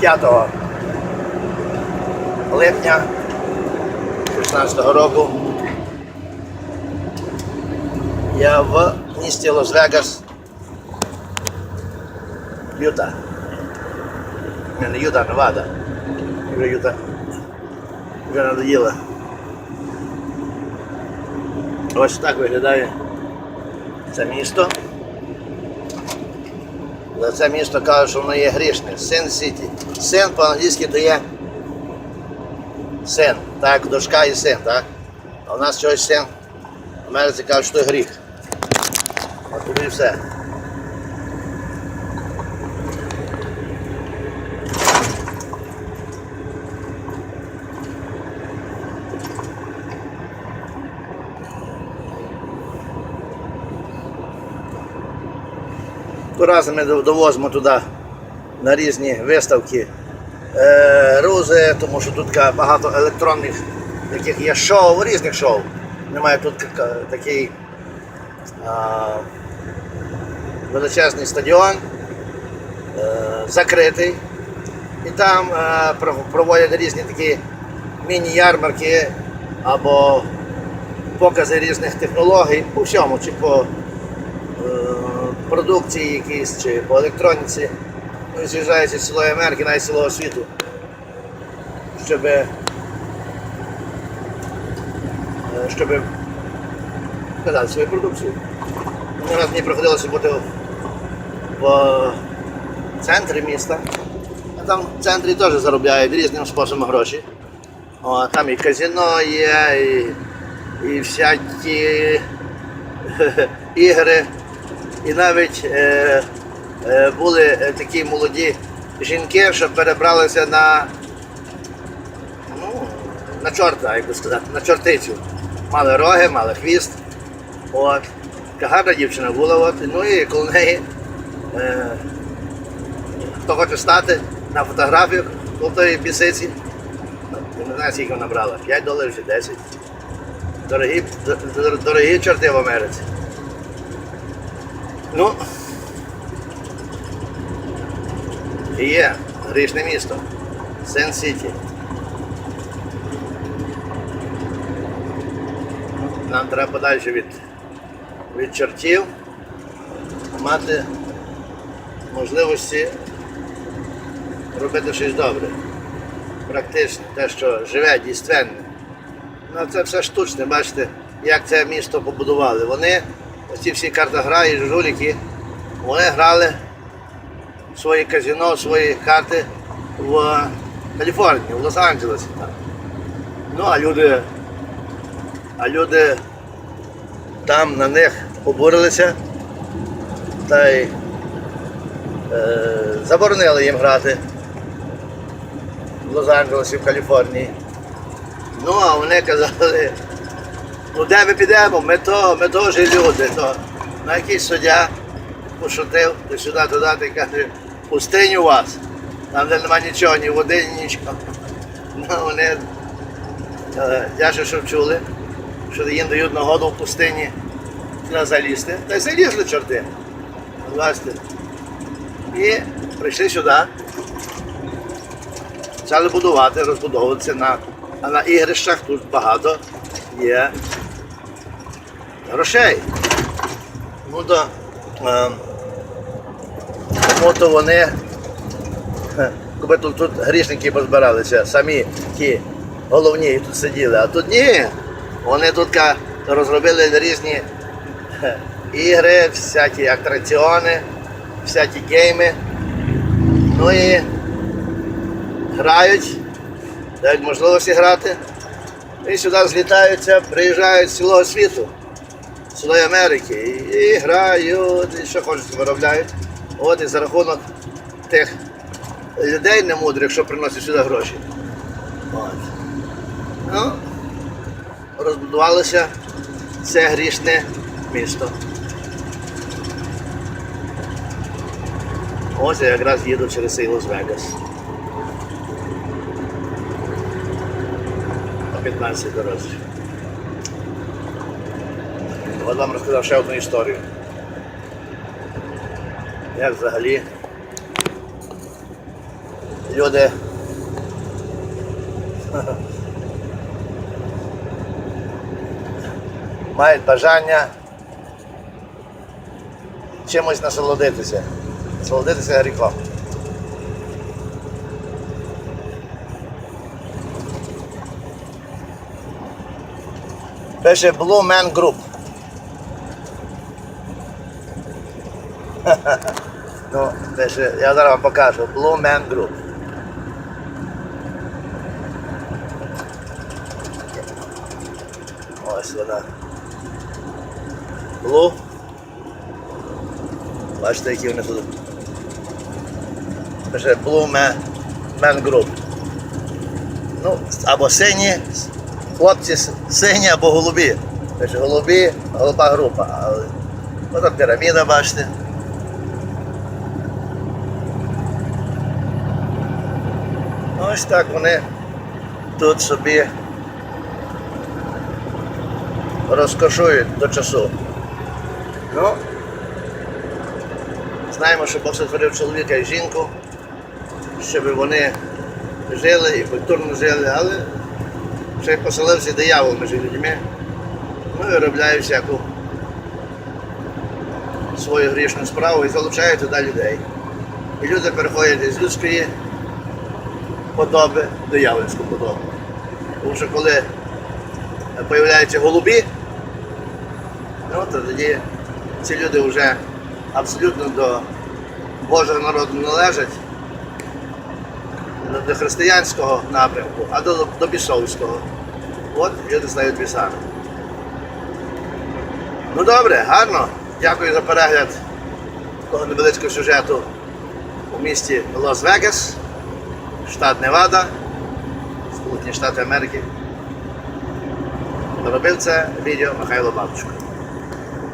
5 липня 2016 року я в місті Лас-Вегас, Юта. Не, не Юта, Невада. Вже Юта. Вже надоїла. Ось так виглядає це місто. За це місто кажуть, що воно є грішне. Син Сіті. Син по-англійськи то є син. Так, дошка і син, так? А у нас чогось син. В Америці кажуть, що гріх. От тобі все. Разом ми довозимо туди на різні виставки е, рузи, тому що тут багато електронних таких є шоу, різних шоу. Немає тут такий а, величезний стадіон, е, закритий. І там е, пров- проводять різні такі міні-ярмарки або покази різних технологій по всьому, чи по е, продукції якісь, чи по електроніці. Ну, і з'їжджають з цілої Америки, навіть цілого світу, щоб, е, щоб показати свою продукцію. Мені раз мені приходилося бути в центрі міста, а там в центрі теж заробляють різним способом гроші. О, там і казино є, і, і всякі ігри. І навіть е, е, були е, такі молоді жінки, що перебралися на, ну, на чорта, як би сказати, на чортицю. Мали роги, мали хвіст. От. Така гарна дівчина була. От. Ну і коло неї, е, хто хоче стати на фотографію тої бісиці. Я не знаю, скільки вона брала. 5 доларів чи 10. Дорогі, дорогі чорти в Америці. Ну. І є грішне місто. Сен Сіті. Нам треба подальше від, від чортів мати можливості робити щось добре. Практично, те, що живе дійсно. Ну, це все штучне, бачите, як це місто побудували. Вони, ці всі картограї, жуліки, вони грали в свої казино, свої карти в Каліфорнії, в Лос-Анджелесі. Ну, а люди, а люди там на них обурилися та й е, заборонили їм грати в Лос-Анджелесі, в Каліфорнії. Ну, а вони казали, ну де ми підемо, ми то, ми теж люди. То. На якийсь суддя пошутив, ти сюди, туди, ти каже, у вас, там де нема нічого, ні води, ні нічого. Ну, вони, дяше, щоб чули, що їм дають нагоду в пустині сюди залізти. Та й залізли чорти. Бачите. І прийшли сюди почали будувати, розбудовуватися на, а на ігрищах тут багато є грошей. Ну то, е, тому то вони, е, тут, тут грішники позбиралися, самі ті головні тут сиділи, а тут ні. Вони тут розробили різні ігри, всякі атракціони, всякі гейми. Ну і грають, дають можливості грати. І сюди злітаються, приїжджають з цілого світу, цілої Америки. І, грають, і що хочуть, виробляють. От і за рахунок тих людей немудрих, що приносять сюди гроші. От. Ну, розбудувалося це грішне місто. Ось я якраз їду через цей Лас-Вегас. На 15 дорожче. Вам розказав ще одну історію. Як взагалі люди мають бажання чимось насолодитися. Насолодитися гріхом. Пише Blue Man Group. Ну, пише, я зараз вам покажу. Blue Man Group. Ось вона. Blue. Бачите, які вони тут. Пише Blue Man, Group. Ну, або сині, хлопці сині або голубі. Пише голубі, голуба група. Але... Ну, там піраміда, бачите. Ось так вони тут собі розкошують до часу. Ну, знаємо, що Бог сотворив чоловіка і жінку, щоб вони жили і культурно жили, але ще й поселився диявол між людьми. Ну і виробляє всяку свою грішну справу і залучає туди людей. І люди переходять із людської подоби до явленську подобу. Тому що коли з'являються голубі, ну, то тоді ці люди вже абсолютно до Божого народу належать, до християнського напрямку, а до, до бісовського. От люди стають бісами. Ну добре, гарно. Дякую за перегляд того невеличкого сюжету у місті Лас-Вегас, штат Невада, Сполучені Штати Америки. Робив це відео Михайло Бабушко.